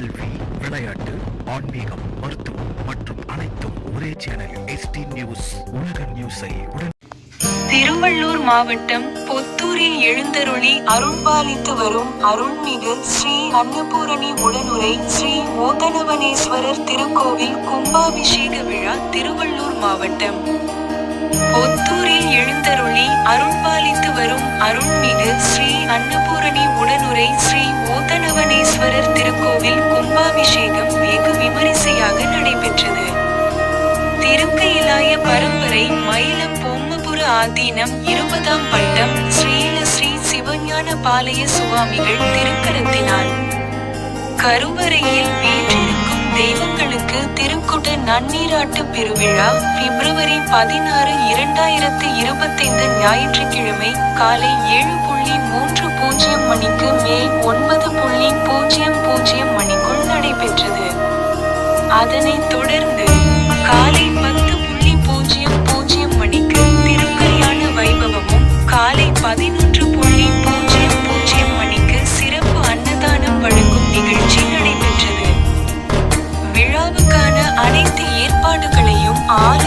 கல்வி விளையாட்டு ஆன்மீகம் மருத்துவம் மற்றும் அனைத்தும் ஒரே சேனலில் எஸ்டி நியூஸ் உலக நியூஸை உடன் திருவள்ளூர் மாவட்டம் புத்தூரில் எழுந்தருளி அருள்பாலித்து வரும் அருள்மிகு ஸ்ரீ அன்னபூரணி உடனுரை ஸ்ரீ மோதனவனேஸ்வரர் திருக்கோவில் கும்பாபிஷேக விழா திருவள்ளூர் மாவட்டம். புத்தூரில் எழுந்தருளி அருள்பாலித்து வரும் அருள்மிகு ஸ்ரீ அன்னபூரணி உடனுரை பரம்பரை மயிலம் பொம்மபுர ஆதீனம் இருபதாம் பட்டம் ஸ்ரீல ஸ்ரீ சிவஞான பாளைய சுவாமிகள் திருக்கரத்தினால். கருவறையில் வீற்றிருக்கும் தெய்வங்களுக்கு திருக்குட நன்னீராட்டு பெருவிழா பிப்ரவரி பதினாறு இரண்டாயிரத்து இருபத்தைந்து ஞாயிற்றுக்கிழமை காலை ஏழு புள்ளி மூன்று பூஜ்ஜியம் மணிக்கு மேல் ஒன்பது புள்ளி பூஜ்ஜியம் பூஜ்ஜியம் மணிக்குள் நடைபெற்றது. அதனைத் தொடர்ந்து பதினொன்று புள்ளி பூஜ்ஜியம் பூஜ்ஜியம் மணிக்கு சிறப்பு அன்னதானம் வழங்கும் நிகழ்ச்சி நடைபெற்றது. விழாவுக்கான அனைத்து ஏற்பாடுகளையும் ஆர்